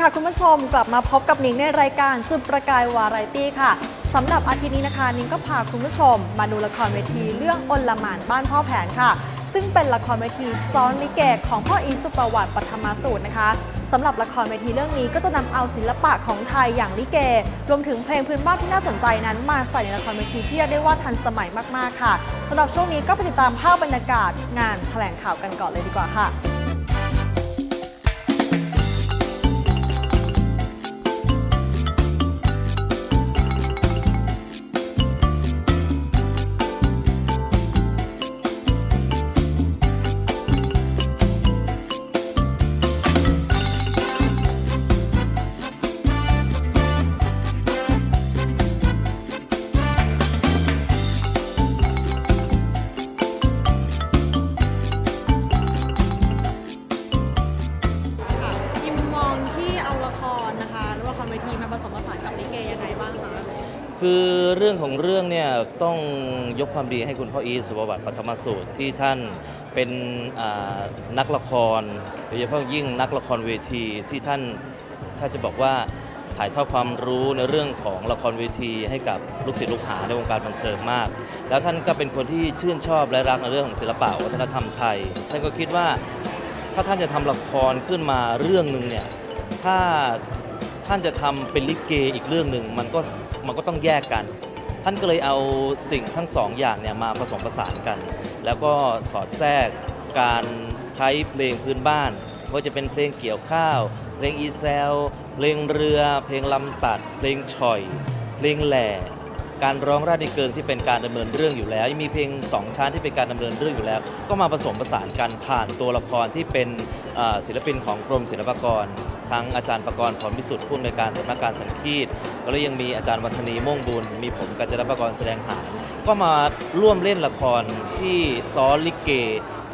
ค่ะคุณผู้ชมกลับมาพบกับนิงในรายการจุดประกายวาไรตี้ค่ะสำหรับอาทิตย์นี้นะคะนิงก็พาคุณผู้ชม มาดูละครเวทีเรื่องอนละหมานบ้านพ่อแผนค่ะ ซึ่งเป็นละครเวทีซ้อนลิเกของพ่ออีสุประวัติปัทมาสูตรนะคะสำหรับละครเวทีเรื่องนี้ก็จะนำเอาศิลปะของไทยอย่างลิเก รวมถึงเพลงพื้นบ้านที่น่าสนใจนั้น มาใส่ในละครเวทีที่เรียกได้ว่าทันสมัยมากๆค่ะสำหรับช่วงนี้ก็ไปติดตามภาพบรรยากาศงานแถลงข่าวกันก่อนเลยดีกว่าค่ะ ต้องยกความดีให้คุณพ่ออีทสุภวัตปัทมสูตรที่ท่านเป็นนักละครโดยเฉพาะยิ่งนักละครเวทีที่ท่านถ้าจะบอกว่าถ่ายทอดความรู้ในเรื่องของละครเวทีให้กับลูกศิษย์ลูกหาในวงการบันเทิงมาก แล้วท่านก็เป็นคนที่ชื่นชอบและรักในเรื่องของศิลปะวัฒนธรรมไทย ท่านก็คิดว่าถ้าท่านจะทำละครขึ้นมาเรื่องหนึ่งเนี่ยถ้าท่านจะทำเป็นลิเกอีกเรื่องหนึ่งมันก็มันก็ต้องแยกกัน ท่านก็เลยเอาสิ่งทั้งสองอย่างเนี่ยมาผสมผสานกัน แล้วก็สอดแทรกการใช้เพลงพื้นบ้านว่าจะเป็นเพลงเกี่ยวข้าว เพลงอีแซล เพลงเรือ เพลงลำตัด เพลงฉ่อย เพลงแหล่ การร้องราดในเกิงที่เป็นการดำเนินเรื่องอยู่แล้ว ยังมีเพลงสองชั้นที่เป็นการดำเนินเรื่องอยู่แล้ว ก็มาผสมผสานกันผ่านตัวละครที่เป็นศิลปินของกรมศิลปากร ทั้งอาจารย์ประกรณ์พรพิสุทธิ์ผู้อำนวยการสำนักการสังคีตแล้วยังมีอาจารย์วัฒนีม่วงบุญ มีผมกัจจรประกรณ์แสดงหารก็มาร่วมเล่นละครที่ซ้อลิเก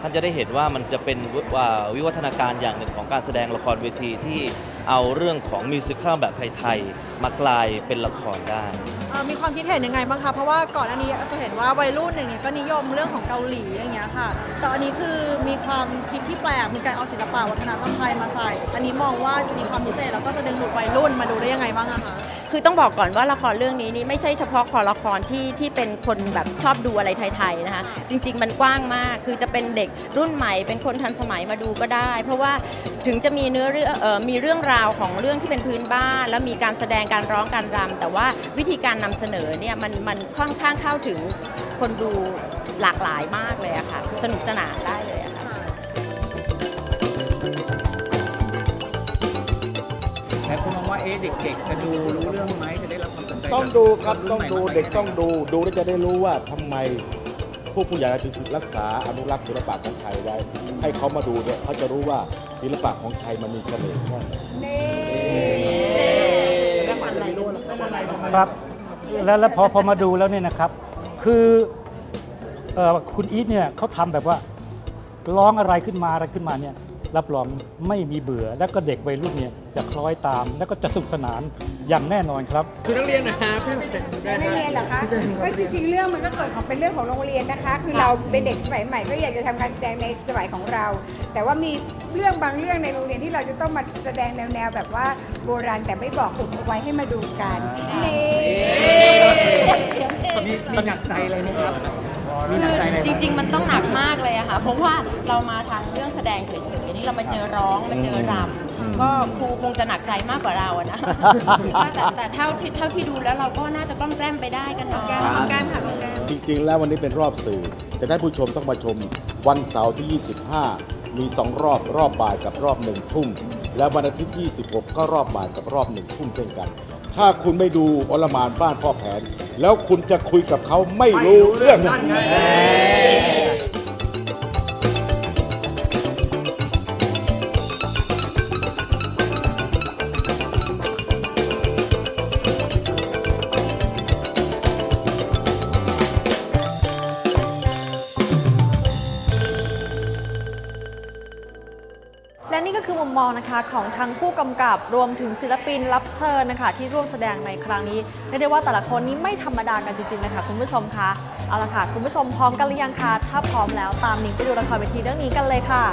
ท่านจะได้เห็นว่ามันจะเป็นวิวัฒนาการอย่างหนึ่งของการแสดงละครเวทีที่ เอาเรื่องของมิวสิควลแบบไทยๆ มากลายเป็นละครได้ เอ่อมีความคิดเห็นยังไงบ้างคะ เพราะว่าก่อนอันนี้จะเห็นว่าวัยรุ่นอย่างเงี้ยก็นิยมเรื่องของเกาหลีอย่างเงี้ยค่ะ แต่อันนี้คือมีความคิดที่แปลก มีการเอาศิลปะวัฒนธรรมไทยมาใส่ อันนี้มองว่าจะมีความพิเศษแล้วก็จะดึงดูดวัยรุ่นมาดูได้ยังไงบ้างอะคะ คือต้องบอกก่อนว่าละครเรื่องนี้นี่ไม่ใช่เฉพาะคอละครที่ที่เป็นคนแบบชอบดูอะไรไทยๆนะคะ จริง ๆ มันกว้างมาก คือจะเป็นเด็กรุ่นใหม่ เป็นคนทันสมัยมาดูก็ได้ เพราะว่าถึงจะมีเนื้อเรื่องเอ่อมีเรื่องราวของเรื่องที่เป็นพื้นบ้าน แล้วมีการแสดงการร้องการรำแต่ว่าวิธีการนำเสนอเนี่ยมันมันค่อนข้างเข้าถึงคนดูหลากหลายมากเลยอะค่ะ สนุกสนานได้ ค่ะหลายคนมองว่าเอ๊ะเด็ก ๆ จะดูรู้เรื่องไหมจะได้รับความสนใจต้องดูครับจากต้องดูนใหม่เด็กต้องดูดูแล้วจะได้รู้ว่าทำไมผู้ผู้ใหญ่ถึงรักษาอนุรักษ์ศิลปะของไทยไว้ ให้เขามาดูเนี่ยเขาจะรู้ว่าศิลปะของไทยมันมีเสน่ห์แค่ไหนครับแล้วแล้วพอพอมาดูแล้วเนี่ยนะครับ คือเอ่อคุณอีทเนี่ยเขาทำแบบว่าร้องอะไรขึ้นมาอะไรขึ้นมาเนี่ย รับรองไม่มีเบื่อ แล้วก็เด็กวัยรุ่นเนี่ยจะคล้อยตาม แล้วก็จะสนุกสนานอย่างแน่นอนครับ คือนักเรียนนะครับพี่ได้ไม่ฮะเรียนเหรอคะก็จริงๆเรื่องมันก็เกิดของเป็นเรื่องของโรงเรียนนะคะ คือเราเป็นเด็กสมัยใหม่ก็อยากจะทำการแสดงในสมัยของเรา แต่ว่ามีเรื่องบางเรื่องในโรงเรียนที่เราจะต้องมาแสดงแนวๆแบบว่าโบราณแต่ไม่บอกอุบเอาไว้ให้มาดูกันนี่มีมีหนักใจอะไรไหมครับ มีหนักใจอะไรจริง ๆ มันต้องหนักมากเลยอะค่ะเพราะว่าเรามาทางเรื่องแสดงเฉยๆนี่เรามาเจอร้องมาเจอรำก็ครูคงจะหนักใจมากกว่าเราอะนะแต่แต่เท่าที่เท่าที่ดูแล้วเราก็น่าจะกล้อมแกล้มไปได้กันเนาะกล้อมแกล้มค่ะกล้อมแกล้มจริง ๆ แล้ววันนี้เป็นรอบสื่อแต่ท่านผู้ชมต้องมาชมวันเสาร์ที่ 25 มี 2 รอบรอบบ่ายกับรอบหนึ่งทุ่ม แล้ววันอาทิตย์ 26 ก็รอบบ่ายกับรอบหนึ่งทุ่มเช่นกัน ถ้าคุณไม่ดูอลหมานบ้านพ่อแผน แล้วคุณจะคุยกับเขาไม่รู้เรื่องและ มองนะคะของทั้งผู้กำกับรวมถึงศิลปินรับเชิญนะคะ ที่ร่วมแสดงในครั้งนี้เรียกได้ว่าแต่ละคนนี้ไม่ธรรมดากันจริงๆนะคะคุณผู้ชมคะเอาละค่ะคุณผู้ชมพร้อมกันหรือยังคะถ้าพร้อมแล้วตามนิ้งไปดูละครเวทีเรื่องนี้กันเลยค่ะ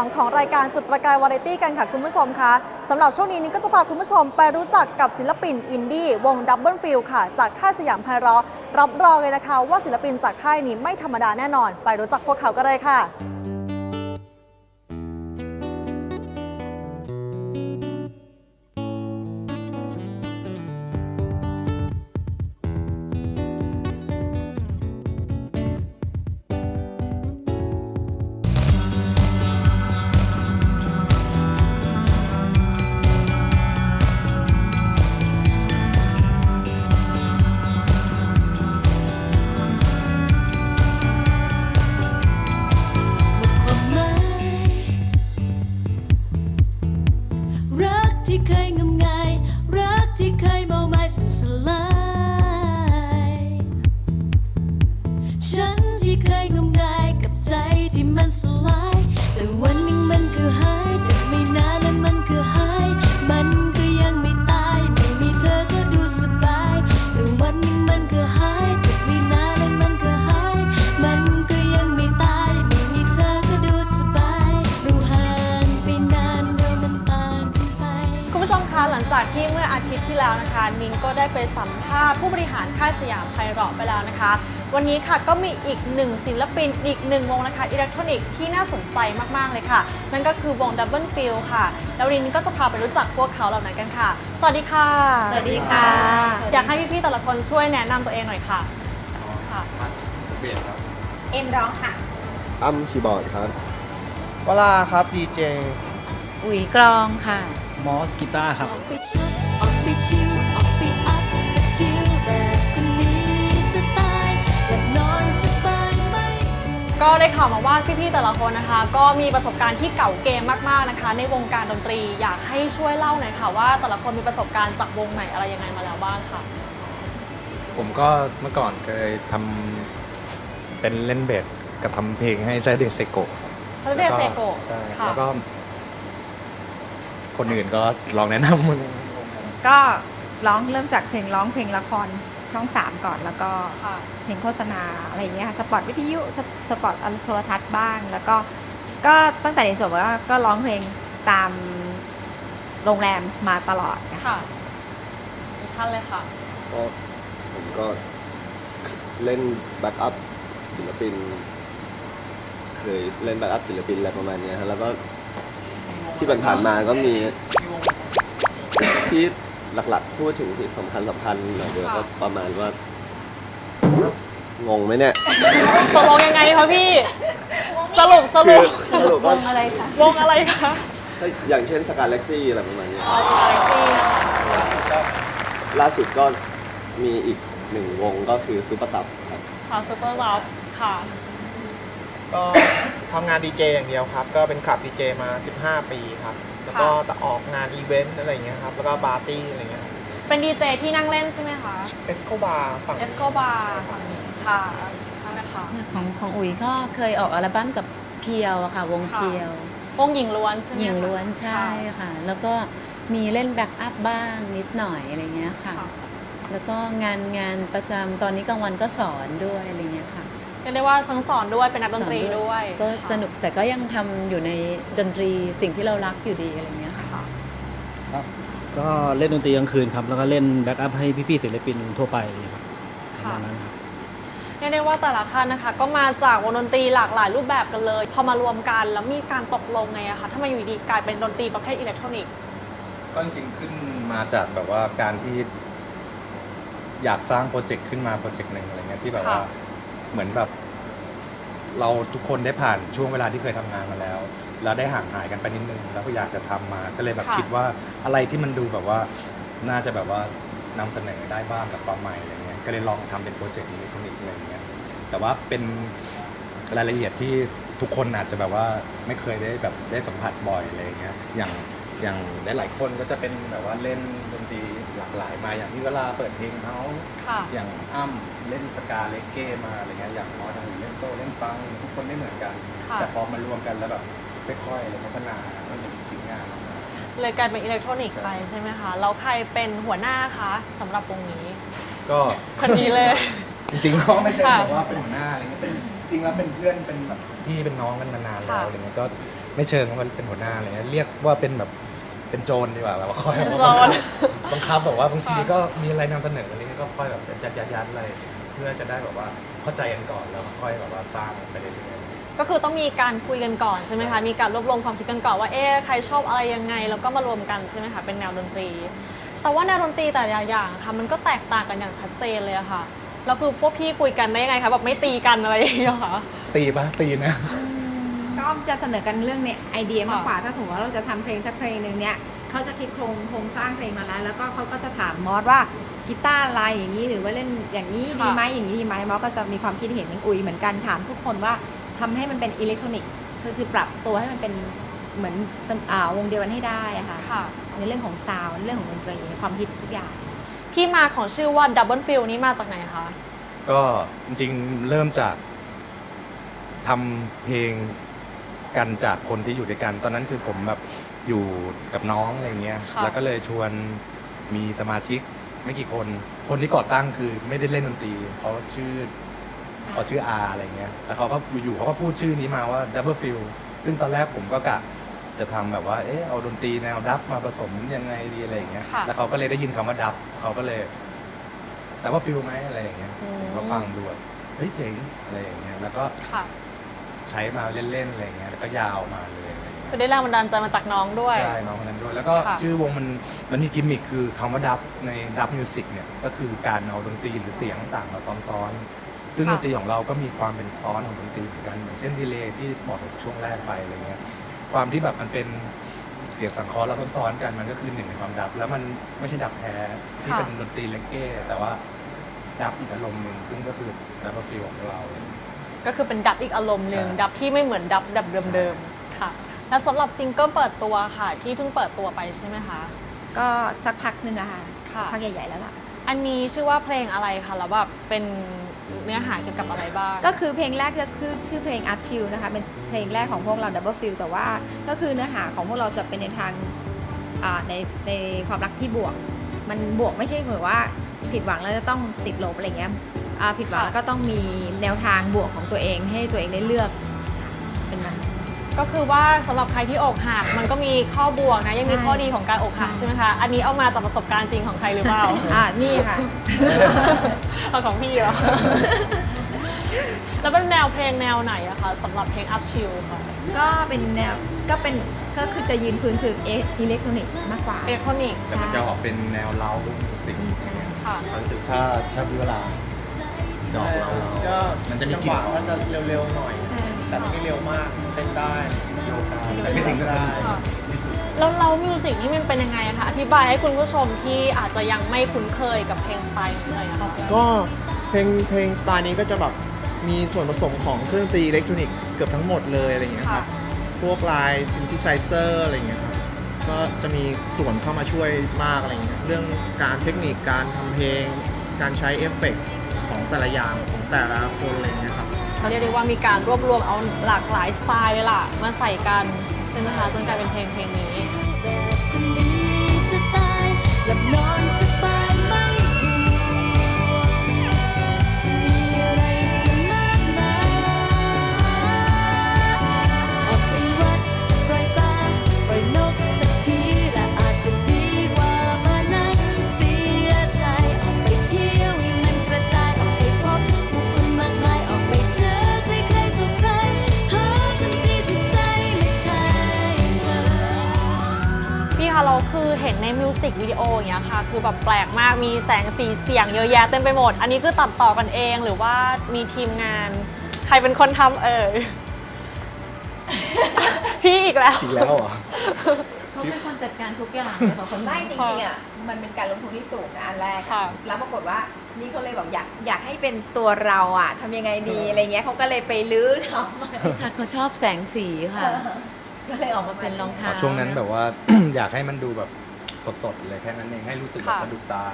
2 ของรายการจุดประกายวาไรตี้กันค่ะคุณผู้ชมคะสำหรับช่วงนี้นี้ก็จะพาคุณผู้ชมไปรู้จักกับศิลปินอินดี้วงดับเบิลฟิลค่ะ จากค่ายสยามพารอรับรองเลยนะคะ ว่าศิลปินจากค่ายนี้ไม่ธรรมดาแน่นอน ไปรู้จักพวกเขาก็ได้ค่ะ อีกหนึ่งศิลปินอีกหนึ่งวงนะคะอิเล็กทรอนิกส์ที่น่าสนใจมาก ๆ เลยค่ะ นั่นก็คือวง Double Feel ค่ะ แล้ววันนี้ก็จะพาไปรู้จักพวกเขาเหล่านั้นกันค่ะ สวัสดีค่ะ สวัสดีค่ะ อยากให้พี่ๆแต่ละคนช่วยแนะนำตัวเองหน่อยค่ะ ค่ะเอ็มร้องค่ะ อ้ำคีย์บอร์ดครับ วลาครับ CJ อุ๋ยกรองค่ะ มอสกีตาร์ครับ ออกไปช็อปออกไปชิลออกไปอัพ ก็ได้ข่าวมาว่าพี่ๆแต่ละคนนะคะ ก็มีประสบการณ์ที่เก่าเกมมากๆนะคะ ในวงการดนตรีอยากให้ช่วยเล่าหน่อยค่ะว่าแต่ละคนมีประสบการณ์จากวงไหนอะไรยังไงมาแล้วบ้างค่ะ ผมก็เมื่อก่อนเคยทำเป็นเล่นเบสกับทำเพลงให้ไซเดเซโก s ั t เดย์เซโกใช่ค่ะ แล้วก็ คนอื่นก็ลองแนะนำมึงก็ร้องเริ่มจากเพลงร้องเพลงละคร ช่อง 3 ก่อนแล้วก็ค่ะเพลงโฆษณาอะไรอย่างเงี้ยค่ะสปอตวิทยุสปสปอตโทรทัศน์บ้าง แล้วก็ก็ตั้งแต่เรียนจบก็ก็ร้องเพลงตามโรงแรมมาตลอดนะคะค่ะอีกท่านเลยค่ะก็ผมก็เล่นแบ็กอัพศิลปิน เคยเล่นแบ็กอัพศิลปินอะไรประมาณเนี้ยฮะแล้วก็ที่ผ่านๆมาก็มีที่ หลักๆ พูดถึงที่สำคัญสำคัญหน่อยเดียวค่ะก็ประมาณว่า งงไหมเนี่ย ตกลงยังไงคะพี่ สรุปสคืรุอปสรุปว่าอะไรคะวงอะไรคะก็อย่างเช่นสกาเล็กซี่อะไรประมาณเนี้ยอ๋อสกาแล็กซี่นะคะล่าสุดก็มีอีกหนึ่งวงก็คือซูเปอร์ซับครับ ค่ะซูเปอร์ลับค่ะ ก็ ทำงานดีเจอย่างเดียวครับ ก็เป็นคลับดีเจมา 15 ปีครับ แล้วก็แต่ออกงานอีเวนต์อะไรอย่างเงี้ยครับ แล้วก็ปาร์ตี้อะไรเงี้ยเป็นดีเจที่นั่งเล่นใช่ไหมคะเอสโคบาฝั่งเอสโกบาฝั่งนี้ค่ะนั่นนะคะของของอุ๋ยก็เคยออกอัลบั้มกับเพียวอะค่ะ วงค่ะเพียว วงหญิงล้วนใช่ไหมหญิงคะล้วนใช่ค่ะค่ะ แล้วก็มีเล่นแบ็กอัพบ้างนิดหน่อยอะไรเงี้ยค่ะค่ะแล้วก็งานงานประจำตอนนี้กลางวันก็สอนด้วยอะไรเงี้ยค่ะ เรียกได้ว่าทั้งสอนด้วยเป็นนักดนตรีสอนด้วยก็ค่ะสนุกแต่ก็ยังทำอยู่ในดนตรีสิ่งที่เรารักอยู่ดีอะไรเงี้ยค่ะค่ะก็เล่นดนตรีกลางคืนครับ แล้วก็เล่นแบ็กอัพให้พี่ๆศิลปินทั่วไปเลยครับประมาณนั้นครับ เรียกได้ว่าแต่ละท่านนะคะ ก็มาจากวงดนตรีหลากหลายรูปแบบกันเลย พอมารวมกันแล้วมีการตกลงไงอะคะทำไมอยู่ดีกลายเป็นดนตรีประเภทอิเล็กทรอนิกส์ก็จริงๆขึ้นมาจากแบบว่าการที่อยากสร้างโปรเจกต์ขึ้นมาโปรเจกต์หนึ่งอะไรเงี้ยที่แบบว่าค่ะ เหมือนแบบเราทุกคนได้ผ่านช่วงเวลาที่เคยทำงานมาแล้ว แล้วได้ห่างหายกันไปนิดนึง แล้วก็อยากจะทำมาก็เลยแบบค่ะ คิดว่าอะไรที่มันดูแบบว่าน่าจะแบบว่านำเสนอได้บ้างกับความใหม่อะไรเงี้ยก็เลยลองทำเป็นโปรเจกต์อิเล็กทรอนิกส์อะไรเงี้ยแต่ว่าเป็นรายละเอียดที่ทุกคนอาจจะแบบว่าไม่เคยได้แบบได้สัมผัสบ่อยอะไรเงี้ยอย่างอย่างหลายๆคนก็จะเป็นแบบว่าเล่นดนตรี หลากหลายมาอย่างที่เวลาเปิดเพลงเขาค่ะ อย่างอ้ำเล่นสกาเลเก้มาอะไรเงี้ยอย่างมอสทางอื่นเล่นโซเล่นฟังทุกคนไม่เหมือนกัน ค่ะ แต่พอมารวมกันแล้วแบบค่อยๆเลยพัฒนาก็เป็นชิ้นงานออกมา เลยกลายเป็นอิเล็กทรอนิกส์ไปใช่ไหมคะแล้วใครเป็นหัวหน้าคะสำหรับวงนี้ก็ คนนี้เลย จริงๆก็ไม่ใช่ค่ะแบบว่าเป็นหัวหน้าอะไรเงี้ยเป็นจริงแล้วเป็นเพื่อนเป็นแบบพี่เป็นน้องกันมานานแล้ค่ะ วอะไรเงี้ยก็ไม่เชิงว่าเป็นหัวหน้าอะไรเงี้ยเรียกว่าเป็นแบบ เป็นโจรดีกว่าแบบว่าคอยเป็นโจร บังคับแบบว่าบางทีค่ะก็มีอะไรนำเสนออะไรเงี้ยก็ค่อยแบบยัดยัดยัดอะไรเพื่อจะได้แบบว่าเข้าใจกันก่อนแล้วค่อยแบบว่าสร้างไปเรื่อยๆก็คือต้องมีการคุยกันก่อนใช่ไหมคะ มีการรวบรวมความคิดกันก่อนว่า เอ๊ะใครชอบอะไรยังไง แล้วก็มารวมกันใช่ไหมคะ เป็นแนวดนตรี แต่ว่าแนวดนตรีแต่ละอย่างค่ะ มันก็แตกต่างกันอย่างชัดเจนเลยอะค่ะ แล้วคือพวกพี่คุยกันได้ยังไงคะ แบบไม่ตีกันอะไรอย่างเงี้ยค่ะตีปะตีนะ ก็จะเสนอกันเรื่องเนี่ยไอเดียมากกว่าถ้าสมมติว่าเราจะทำเพลงสักเพลงหนึ่งเนี่ยเขาจะคิดโครงโครงสร้างเพลงมาแล้ว แล้วก็เขาก็จะถามมอสว่ากีตาร์อะไรอย่างนี้หรือว่าเล่นอย่างนี้ดีไหมอย่างนี้ดีไหมมอสก็จะมีความคิดเห็นอย่างอุยเหมือนกันถามทุกคนว่าทำให้มันเป็นอิเล็กทรอนิกส์คือคือปรับตัวให้มันเป็นเหมือนอ่าวงเดียวกันให้ได้อะค่ะค่ะในเรื่องของซาวด์ในเรื่องของดนตรีความคิดทุกอย่าง ที่มาของชื่อว่า Double Feel นี้มาจากไหนคะก็จริงๆเริ่มจากทำเพลง กันจากคนที่อยู่ด้วยกัน ตอนนั้นคือผมแบบอยู่กับน้องอะไรเงี้ย ค่ะ แล้วก็เลยชวนมีสมาชิกไม่กี่คน คนที่ก่อตั้งคือไม่ได้เล่นดนตรีเขาชื่อเขาชื่ออาอะไรเงี้ยแล้วเขาก็อยู่ๆเขาก็พูดชื่อนี้มาว่า Double Feel ซึ่งตอนแรกผมก็กะจะจะทำแบบว่า เอ๊ะเอาดนตรีแนวดับมาผสมยังไงดีอะไรอย่างเงี้ย ค่ะ แล้วเขาก็เลยได้ยินคำว่าดับเขาก็เลย แต่ว่าฟิลไหมอะไรอย่างเงี้ยอืมผมก็ฟังดูแบบเฮ้ยเจ๋งอะไรอย่างเงี้ย แล้วก็ค่ะ ใช้มาเล่นๆอะไรอย่างเงี้ยแล้วก็ยาวมาเลยอะไรอย่างเงี้ยคือได้แรงบันดาลใจมาจากน้องด้วย ใช่น้องคนนั้นด้วยแล้วก็ค่ะ ชื่อวงมันมันมีกิมมิคคือคำว่าดับในดับมิวสิกเนี่ยก็คือการเอาดนตรีหรือเสียงต่างๆมาซ้อนๆ ซึ่งดนตรีของเราก็มีความเป็นซ้อนของดนตรีเหมือนกันอย่างเช่นดีเลย์ที่บอกในช่วงแรกไปอะไรเงี้ยความที่แบบมันเป็นเสียงสังเคราะห์แล้วซ้อนๆกันมันก็คือหนึ่งในความดับ แล้วมันไม่ใช่ดับแท้ที่ค่ะ เป็นดนตรีเลกเก้แต่ว่าดับอีกอารมณ์หนึ่งซึ่งก็คือดับฟิลของเรา ก็คือเป็นดับอีกอารมณ์หนึ่งใช่ ดับที่ไม่เหมือนดับดับเดิมๆค่ะ และสำหรับซิงเกิลเปิดตัวค่ะ ที่เพิ่งเปิดตัวไปใช่ไหมคะ ก็สักพักหนึ่งอะค่ะค่ะ พักใหญ่ๆแล้วล่ะ อันนี้ชื่อว่าเพลงอะไรคะแล้วแบบเป็นเนื้อหาเกี่ยวกับอะไรบ้าง ก็คือเพลงแรกจะคือชื่อเพลง Up Chill นะคะ เป็นเพลงแรกของพวกเรา Double Feel แต่ว่าก็คือเนื้อหาของพวกเราจะเป็นในทางอ่าในในความรักที่บวก มันบวกไม่ใช่เหมือนว่าผิดหวังแล้วจะต้องติดลบอะไรเงี้ย อ่าผิดหวังค่ะ แล้วก็ต้องมีแนวทางบวกของตัวเองให้ตัวเองได้เลือกเป็นมัน ก็คือว่าสำหรับใครที่อกหักมันก็มีข้อบวกนะยังมีใช่ ข้อดีของการอกหักใช่ไหมคะอันนี้เอามาจากประสบการณ์จริงของใครหรือเปล่า อ่านี่ค่ะ เอาของพี่เหรอ แล้วเป็นแนวเพลงแนวไหนอะคะสำหรับเพลง Up Chill ค่ะก็เป็นแนวก็เป็นก็คือจะยืนพื้นคืออิเล็กทรอนิกส์มากกว่า อิเล็กทรอนิกส์ แต่มันจะออกเป็นแนวเล้ามิวสิกค่ะ ถ้าชาบิเวลา จะออกเล้าก็มันจะมีกลิ่น จังหวะก็จะเร็วๆหน่อย แต่ไม่เร็วมากเต้นได้โยกได้แต่ไม่ถึงกับได้ ค่ะแล้วเรามิวสิกนี่มันเป็นยังไงอะคะอธิบายให้คุณผู้ชมที่อาจจะยังไม่คุ้นเคยกับเพลงสไตล์นี้เลยอะค่ะก็เพลงเพลงสไตล์นี้ก็จะแบบมีส่วนผสมของเครื่องดนตรีอิเล็กทรอนิกส์เกือบทั้งหมดเลยอะไรอย่างเงี้ยครับ พวกลายซินธิไซเซอร์อะไรอย่างเงี้ยครับก็จะมีส่วนเข้ามาช่วยมากอะไรอย่างเงี้ยเรื่องการเทคนิคการทำเพลง การใช้เอฟเฟกต์ของ แต่ละอย่างของแต่ละคนอะไรอย่างเงี้ยครับ เขาเรียกได้ว่ามีการรวบรวมเอาหลากหลายสไตล์เลยล่ะ มาใส่กันใช่ไหมคะจนกลายเป็นเพลงเพลงนี้ แบบคนมีสไตล์หลับนอนสบาย คะเราคือเห็นในมิวสิกวิดีโออย่างเงี้ยค่ะ คือแบบแปลกมากมีแสงสีเสียงเยอะแยะเต็มไปหมด อันนี้คือตัดต่อกันเองหรือว่ามีทีมงาน ใครเป็นคนทำเอ่ย พี่อีกแล้ว อีกแล้วเหรอ เขาเป็นคนจัดการทุกอย่างเลยค่ะคนไม่จริงๆอะมันเป็นการลงทุนที่สูงนะอันแรกค่ะอะแล้วปรากฏว่านี่เขาเลยบอกอยากอยากให้เป็นตัวเราอะทำยังไงดีอะไรเงี้ยเขาก็เลยไปลื้อทำ พี่ทัดเขาชอบแสงสีค่ะ ก็เลยออกมาเป็นรองเท้าช่วงนั้นแบบว่า อยากให้มันดูแบบสดๆเลยแค่นั้นเองให้รู้สึกแบบค่ะ สะดุดตา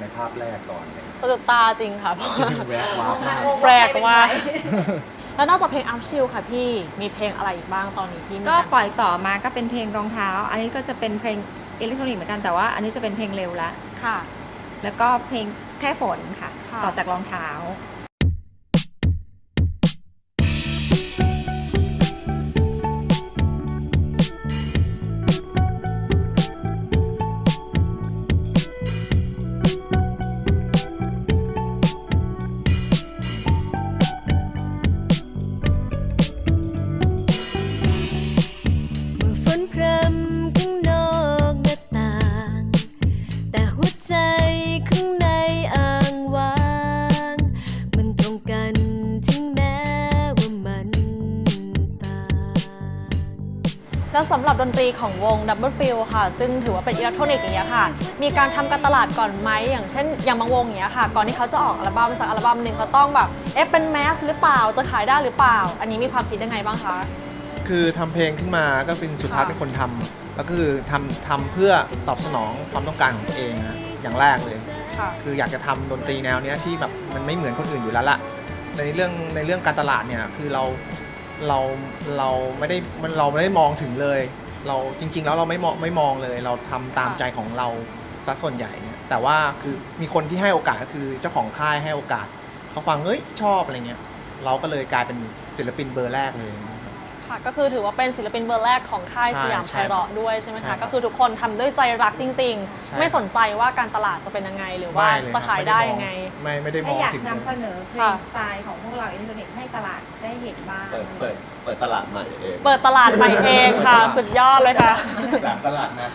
ในภาพแรกก่อนอะไรอย่างเงี้ยสะดุดตาจริงค่ะเพราะว่า แวะวาร์ปมากแปลกมากแล้วนอกจากเพลงอัพชิลค่ะพี่ มีเพลงอะไรอีกบ้างตอนนี้ที่มีก็การปล่อยต่อมาก็เป็นเพลงรองเท้า อันนี้ก็จะเป็นเพลงอิเล็กทรอนิกส์เหมือนกันแต่ว่าอันนี้จะเป็นเพลงเร็วละค่ะ แล้วก็เพลงแค่ฝนค่ะ ค่ะ ต่อจากรองเท้า ตรีของวง Double Feel ค่ะ ซึ่งถือว่าเป็นอิเล็กทรอนิกส์อย่างเงี้ยค่ะ มีการทำการตลาดก่อนไหมอย่างเช่น อย่างบางวงอย่างเงี้ยค่ะ ก่อนที่เขาจะออกอัลบั้มสักอัลบั้มหนึ่งเขาต้องแบบเอ๊ะเป็นแมสหรือเปล่าจะขายได้หรือเปล่า อันนี้มีความคิดยังไงบ้างคะคือทำเพลงขึ้นมาก็เป็นสุทัศน์ค่ะเป็นคนทำแล้วก็คือทำทำเพื่อตอบสนองความต้องการของตัวเองนะอย่างแรกเลย ค่ะ คืออยากจะทำดนตรีแนวเนี้ยที่แบบมันไม่เหมือนคนอื่นอยู่แล้วล่ะในเรื่องในเรื่องการตลาดเนี่ยคือเราเราเราไม่ได้มันเราไม่ได้มองถึงเลย เราจริง ๆ แล้วเราไม่มองไม่มองเลย เราทำตามใจของเราซะส่วนใหญ่เนี่ยแต่ว่าคือมีคนที่ให้โอกาสก็คือเจ้าของค่ายให้โอกาสเขาฟังเอ้ยชอบอะไรเงี้ยเราก็เลยกลายเป็นศิลปินเบอร์แรกเลย ครับค่ะก็คือถือว่าเป็นศิลปินเบอร์แรกของค่ายใช่สยามไพใช่เราะด้วยใช่ไหมใช่ครัคะบก็คือทุกคนทำด้วยใจรักจริง ใช่ ๆ ไม่สนใจว่าการตลาดจะเป็นยังไง หรือว่าไม่เลยจะครับขายได้ยังไง ไม่ไม่ได้มแค่องอยากถึงนำเสนอเพลค่ะงสไตล์ของพวกเราอิเล็กทรอนิกส์ให้ตลาดได้เห็นบ้างเปิดเปิดเปิดตลาดใหม่เองเปิดตลาดใหม่เองค่ะ สุดยอดเลยค่ะแบบตลาดนะ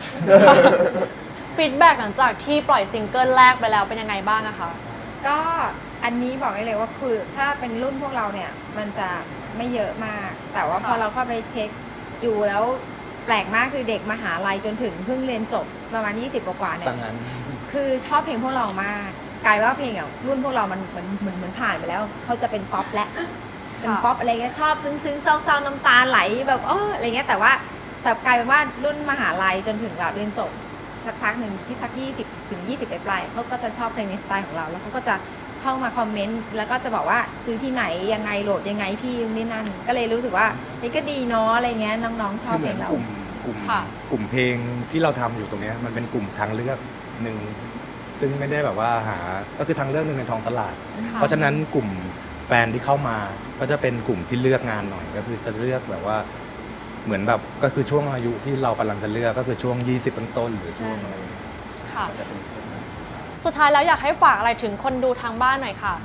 ฟีดแบ็กหลังจากที่ปล่อยซิงเกิลแรกไปแล้วเป็นยังไงบ้างอะคะ ก็ อันนี้บอกได้เลยว่าคือถ้าเป็นรุ่นพวกเราเนี่ย มันจะไม่เยอะมาก แต่ว่าพอเราเข้าไปเช็คดูแล้วแปลกมากคือเด็กมหาลัยจนถึงเพิ่งเรียนจบประมาณ 20 กว่าๆเนี่ดัยงนั้นคือชอบเพลงพวกเรามาก กลายว่าเพลงอะรุ่นพวกเรามันเหมือนเหมือนเหมือนผ่านไปแล้ว เขาจะเป็นป๊อปและเป็นป๊อปอะไรเงี้ยชอบซึ้งๆเศร้าๆน้ำตาไหลแบบเอออะไรเงี้ยแต่ว่าแต่กลายเป็นว่ารุ่นมหาลัยจนถึงแบบเรียนจบสักพักหนึ่งที่สักยี่สิบถึงยี่สิบปลายๆเขาก็จะชอบเพลงในสไตล์ของเรา แล้วเขาก็จะ เข้ามาคอมเมนต์แล้วก็จะบอกว่าซื้อที่ไหนยังไงโหลดยังไงพี่นี่นั่น ก็เลยรู้สึกว่าเฮ้ยก็ดีเนาะอะไรเงี้ยน้องๆชอบคือเหเพมืลอนงเรา กลุ่มกลุ่มค่ะ กลุ่มเพลงที่เราทำอยู่ตรงเนี้ยมันเป็นกลุ่มทางเลือกหนึ่งซึ่งไม่ได้แบบว่าหาก็คือทางเลือกหนึ่งในท้องตลาด ค่ะ เพราะฉะนั้นกลุ่มแฟนที่เข้ามาก็จะเป็นกลุ่มที่เลือกงานหน่อย ก็คือจะเลือกแบบว่าเหมือนแบบก็คือช่วงอายุที่เรากำลังจะเลือกก็คือช่วง 20ต้นต้นๆหรือช่วงอะไรอย่างเงี้ยค่ะ ก็จะเป็นช่วงนั้น สุดท้ายแล้วอยากให้ฝากอะไรถึงคนดูทางบ้านหน่อยค่ะ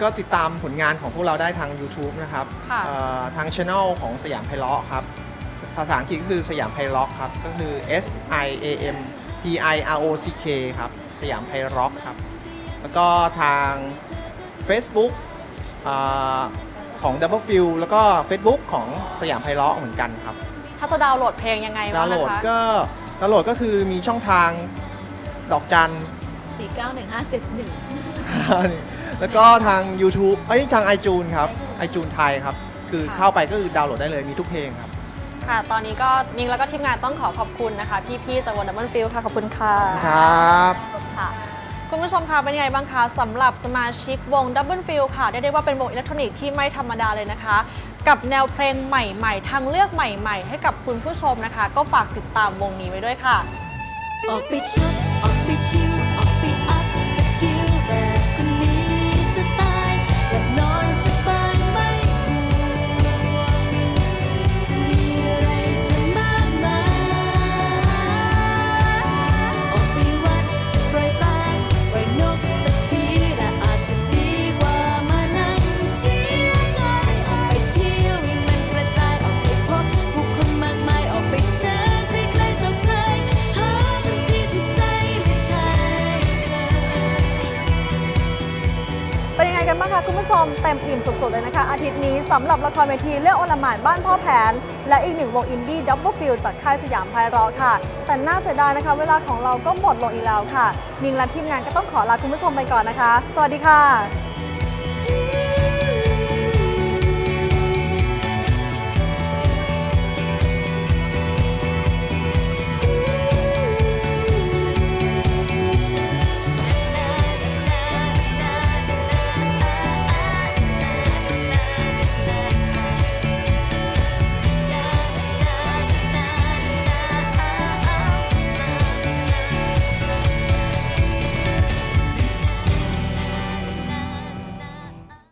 ก็ติดตามผลงานของพวกเราได้ทาง YouTube นะครับค่ะเอ่อทางช anel ของสยามไพเราะครับ ภาษาอังกฤษก็คือสยามไพเราะครับ ก็คือ S I A M P I R O C K ครับ สยามไพเราะครับ แล้วก็ทาง Facebook อ่าของ Double f i e l แล้วก็ Facebook ของสยามไพเราะเหมือนกันครับ ถ้าจะดาวน์โหลดเพลงยังไงดาบ้าวงน์โหลนะดคะ ก็ดาวน์โหลดก็คือมีช่องทางดอกจัน 491571แล้วก็ทาง YouTube เอ้ยทาง iTunes ครับ iTunes ไทยครับ คือเข้าไปก็คือดาวน์โหลดได้เลยมีทุกเพลงครับ ค่ะ ตอนนี้ก็นิงแล้วก็ทีมงานต้องขอขอบคุณนะคะ พี่ๆจากวันดับเบิลฟิลค่ะ ขอบคุณค่ะ ครับ ค่ะ คุณผู้ชมคะเป็นยังไงบ้างคะสำหรับสมาชิกวง Double f i e l ค่ะได้ได้ว่าเป็นวงอิเล็กทรอนิกส์ที่ไม่ธรรมดาเลยนะคะ กับแนวเพลงใหม่ๆ ทางเลือกใหม่ ๆ ให้กับคุณผู้ชมนะคะ ก็ฝากติดตามวงนี้ไว้ด้วยค่ะ ออกไปช็อปออกไปชิล นยังไงกันบ้างคะคุณผู้ชมเต็มอิ่มสุดๆเลยนะคะ อาทิตย์นี้สำหรับละครเวทีเรื่องโอลหมานบ้านพ่อแผน และอีกหนึ่งวงอินดี้ดับเบิลฟิลจากค่ายสยามไพเราะค่ะ แต่น่าเสียดายนะคะ เวลาของเราก็หมดลงอีกแล้วค่ะมิงและทีมงานก็ต้องขอลาคุณผู้ชมไปก่อนนะคะ สวัสดีค่ะ